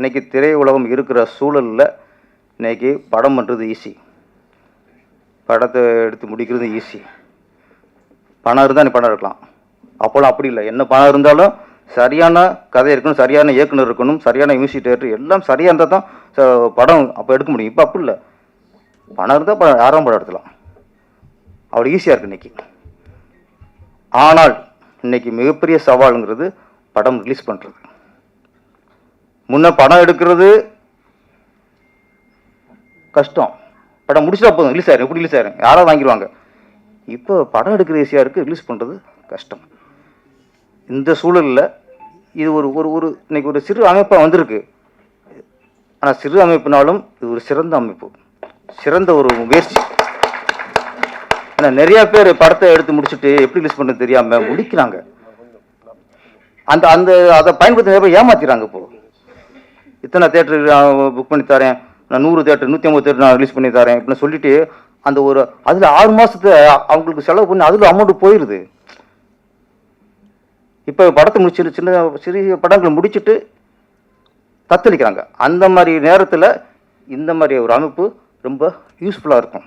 இன்னைக்கு திரையுலகம் இருக்கிற சூழலில் இன்னைக்கு படம் பண்ணுறது ஈஸி படத்தை எடுத்து முடிக்கிறது ஈஸி பணம் இருந்தால் நீ படம் எடுக்கலாம். அப்போலாம் அப்படி இல்லை. என்ன பணம் இருந்தாலும் சரியான கதை இருக்கணும் சரியான இயக்குனர் இருக்கணும் சரியான மியூசிக் டேரக்டர் எல்லாம் சரியாக இருந்தால் தான் படம் அப்போ எடுக்க முடியும். இப்போ அப்படி இல்லை. பணம் இருந்தால் படம் யாரும் படம் எடுக்கலாம். அவ்வளோ ஈஸியாக இருக்கு இன்னைக்கு. ஆனால் இன்னைக்கு மிகப்பெரிய சவாலுங்கிறது படம் ரிலீஸ் பண்ணுறது முன்ன படம் எடுக்கிறது கஷ்டம். படம் முடிச்சா போதும் ரிலீஸ் ஆயிரும். எப்படி ரிலீஸ் ஆயிரும்? யாராவது வாங்கிடுவாங்க இப்போ படம் எடுக்கிறது ஈஸியாக இருக்குது ரிலீஸ் பண்ணுறது கஷ்டம். இந்த சூழலில் இது ஒரு ஒரு ஒரு இன்னைக்கு ஒரு சிறு அமைப்பாக வந்திருக்கு. ஆனால் சிறு அமைப்புனாலும் இது ஒரு சிறந்த அமைப்பு. சிறந்த ஒரு முயற்சி. ஏன்னா நிறையா பேர் படத்தை எடுத்து முடிச்சுட்டு எப்படி ரிலீஸ் பண்ணுறது தெரியாமல் முடிக்கிறாங்க. அந்த அந்த அதை பயன்படுத்த நிறைய ஏமாத்திடுறாங்க இப்போ. இத்தனை தேட்டர் புக் பண்ணி தரேன். நான் நூறு தேட்டர் நூற்றி ஐம்பது தேட்டர் நான் ரிலீஸ் பண்ணி தரேன் இப்படின்னு சொல்லிட்டு அந்த ஒரு அதில் ஆறு மாதத்தை அவங்களுக்கு செலவு பண்ணி அதில் அமௌண்ட் போயிடுது இப்போ படத்தை முடிச்சுட்டு சின்ன சிறிய படங்களை முடிச்சுட்டு தத்தளிக்கிறாங்க. அந்த மாதிரி நேரத்தில் இந்த மாதிரி ஒரு அமைப்பு ரொம்ப யூஸ்ஃபுல்லாக இருக்கும்.